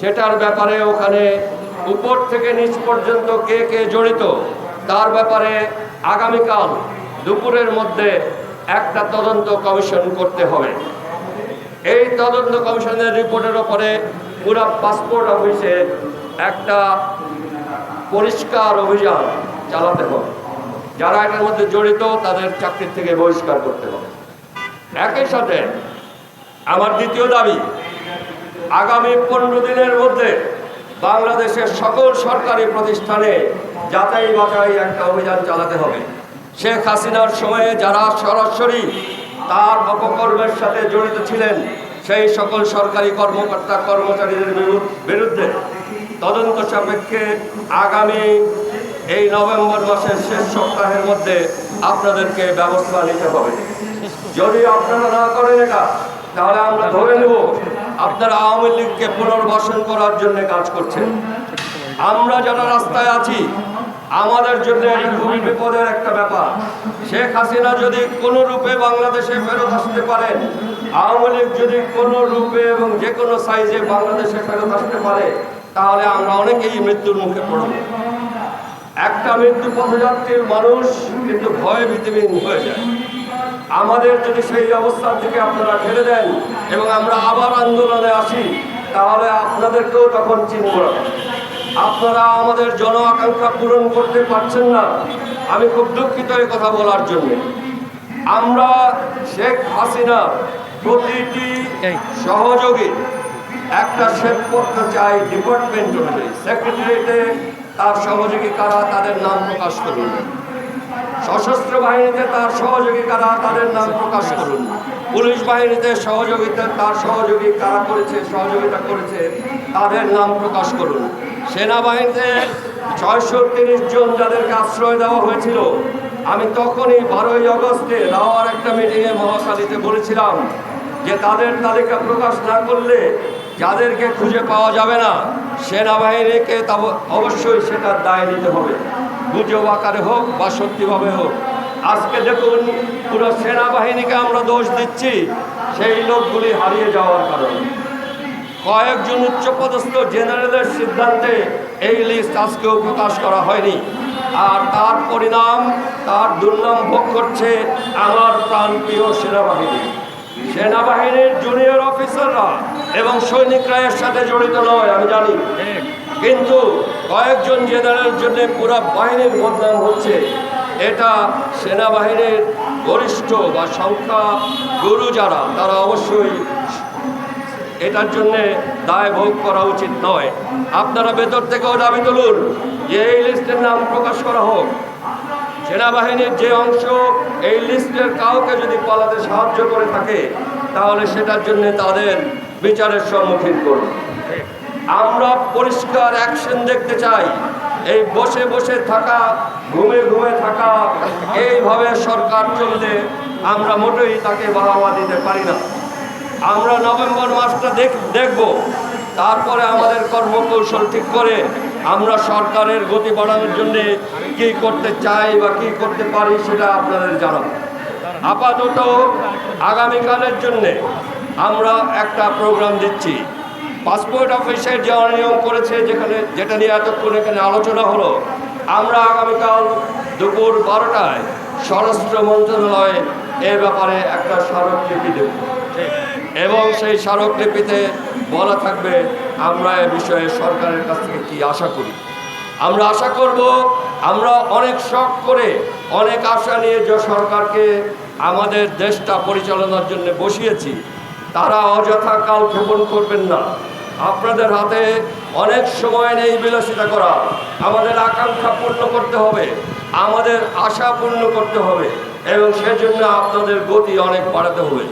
সেটার ব্যাপারে ওখানে উপর থেকে নিচ পর্যন্ত কে কে জড়িত, তার ব্যাপারে আগামীকাল দুপুরের মধ্যে একটা তদন্ত কমিশন করতে হবে। এই তদন্ত কমিশনের রিপোর্টের ওপরে পুরা পাসপোর্ট অফিসে একটা পরিষ্কার অভিযান চালাতে হবে। যারা এটার মধ্যে জড়িত, তাদের চাকরির থেকে বহিষ্কার করতে হবে। একই সাথে আমার দ্বিতীয় দাবি আগামী পনেরো দিনের মধ্যে বাংলাদেশের সকল সরকারি প্রতিষ্ঠানে যাচাই বাছাই একটা অভিযান চালাতে হবে। শেখ হাসিনার সময়ে যারা সরাসরি তার অপকর্মের সাথে জড়িত ছিলেন, সেই সকল সরকারি কর্মকর্তা কর্মচারীদের বিরুদ্ধে তদন্ত সাপেক্ষে আগামী এই নভেম্বর মাসের শেষ সপ্তাহের মধ্যে আপনাদেরকে ব্যবস্থা নিতে হবে। যদি আপনারা না করেন এটা, তাহলে আমরা ধরে নেব। আপনারা আওয়ামী লীগকে পুনর্বাসন করার জন্য কাজ করছেন। আমরা যারা রাস্তায় আছি, আমাদের জন্য এটা খুবই বিপদের একটা ব্যাপার। শেখ হাসিনা যদি কোনো রূপে বাংলাদেশে ফেরত আসতে পারেন আওয়ামী লীগ যদি কোনো রূপে এবং যে কোনো সাইজে বাংলাদেশে ফেরত আসতে পারে, তাহলে আমরা অনেকেই মৃত্যুর মুখে পড়ব। একটা মৃত্যু পথযাত্রীর মানুষ কিন্তু ভয়ে ভীতিহীন হয়ে যায়। আমাদের যদি সেই অবস্থার থেকে আপনারা ঠেলে দেন এবং আমরা আবার আন্দোলনে আসি তাহলে আপনাদেরকেও তখন চিনব না। আপনারা আমাদের জন আকাঙ্ক্ষা পূরণ করতে পারছেন না। আমি খুব দুঃখিত এই কথা বলার জন্য। আমরা শেখ হাসিনা প্রতিটি সহযোগী একটা শ্বেতপত্র চাই ডিপার্টমেন্ট অনুযায়ী। সেক্রেটারিয়েটে তার সহযোগী কারা তাদের নাম প্রকাশ করুন। সশস্ত্র বাহিনীতে তার সহযোগী কারা তাদের নাম প্রকাশ করুন। পুলিশ বাহিনীতে সহযোগিতা তার সহযোগী কারা করেছে, সহযোগিতা করেছে, তাদের নাম প্রকাশ করুন। সেনাবাহিনীতে ছয়শো তিরিশ জন যাদেরকে আশ্রয় দেওয়া হয়েছিল, আমি তখনই বারোই আগস্টে রাওয়ার একটা মিটিংয়ে মহাকালীতে বলেছিলাম যে তাদের তালিকা প্রকাশ না করলে যাদেরকে খুঁজে পাওয়া যাবে না, সেনাবাহিনীকে অবশ্যই সেটার দায় নিতে হবে। গুজব আকারে হোক বা সত্যিভাবে হোক আজকে দেখুন পুরো সেনাবাহিনীকে আমরা দোষ দিচ্ছি সেই লোকগুলি হারিয়ে যাওয়ার কারণে। কয়েকজন উচ্চপদস্থ জেনারেলের সিদ্ধান্তে এই লিস্ট আজকেও প্রকাশ করা হয়নি। আর তার পরিণাম তার দুর্নাম ভোগ করছে আমার প্রাণপ্রিয় সেনাবাহিনী। সেনাবাহিনীর জুনিয়র অফিসাররা এবং সৈনিকরা এর সাথে জড়িত নয় আমি জানি। কিন্তু কয়েকজন জেনারেলের জন্য পুরো বাহিনীর বদনাম হচ্ছে, এটা সেনাবাহিনীর গরিষ্ঠ বা সংখ্যা গুরু যারা, তারা অবশ্যই এটার জন্য দায় ভোগ করা উচিত নয়। আপনারা ভেতর থেকেও দাবি তুলুন যে এই লিস্টের নাম প্রকাশ করা হোক। সেনাবাহিনীর যে অংশ এই লিস্টের কাউকে যদি পালাতে সাহায্য করে থাকে, তাহলে সেটার জন্য তাদের বিচারের সম্মুখীন করুন। আমরা পরিষ্কার অ্যাকশন দেখতে চাই। এই বসে বসে থাকা, ঘুমে ঘুমে থাকা, এইভাবে সরকার চললে আমরা মোটেই তাকে বাহাবা দিতে পারি না। আমরা নভেম্বর মাসটা দেখ দেখব। তারপরে আমাদের কর্মকৌশল ঠিক করে আমরা সরকারের গতি বাড়ানোর জন্য কি করতে চাই বা কি করতে পারি সেটা আপনাদের জানাব। আপাতত আগামীকালের জন্যে আমরা একটা প্রোগ্রাম দিচ্ছি। পাসপোর্ট অফিসের যে অনিয়ম করেছে, যেখানে যেটা নিয়ে এতক্ষণ এখানে আলোচনা হলো। আমরা আগামীকাল দুপুর বারোটায় স্বরাষ্ট্র মন্ত্রণালয়ে এ ব্যাপারে একটা স্মারকলিপি দেব। এবং সেই স্মারকলিপিতে বলা থাকবে, আমরা এ বিষয়ে সরকারের কাছ থেকে কি আশা করি। আমরা আশা করব, আমরা অনেক শখ করে, অনেক আশা নিয়ে যে সরকারকে আমাদের দেশটা পরিচালনার জন্য বসিয়েছি, তারা অযথা কাল ক্ষেপণ করবেন না। আপনাদের হাতে অনেক সময় নেই বিলাসিতা করা আমাদের আকাঙ্ক্ষা পূর্ণ করতে হবে, আমাদের আশা পূর্ণ করতে হবে, এবং সেজন্য আপনাদের গতি অনেক বাড়াতে হবে।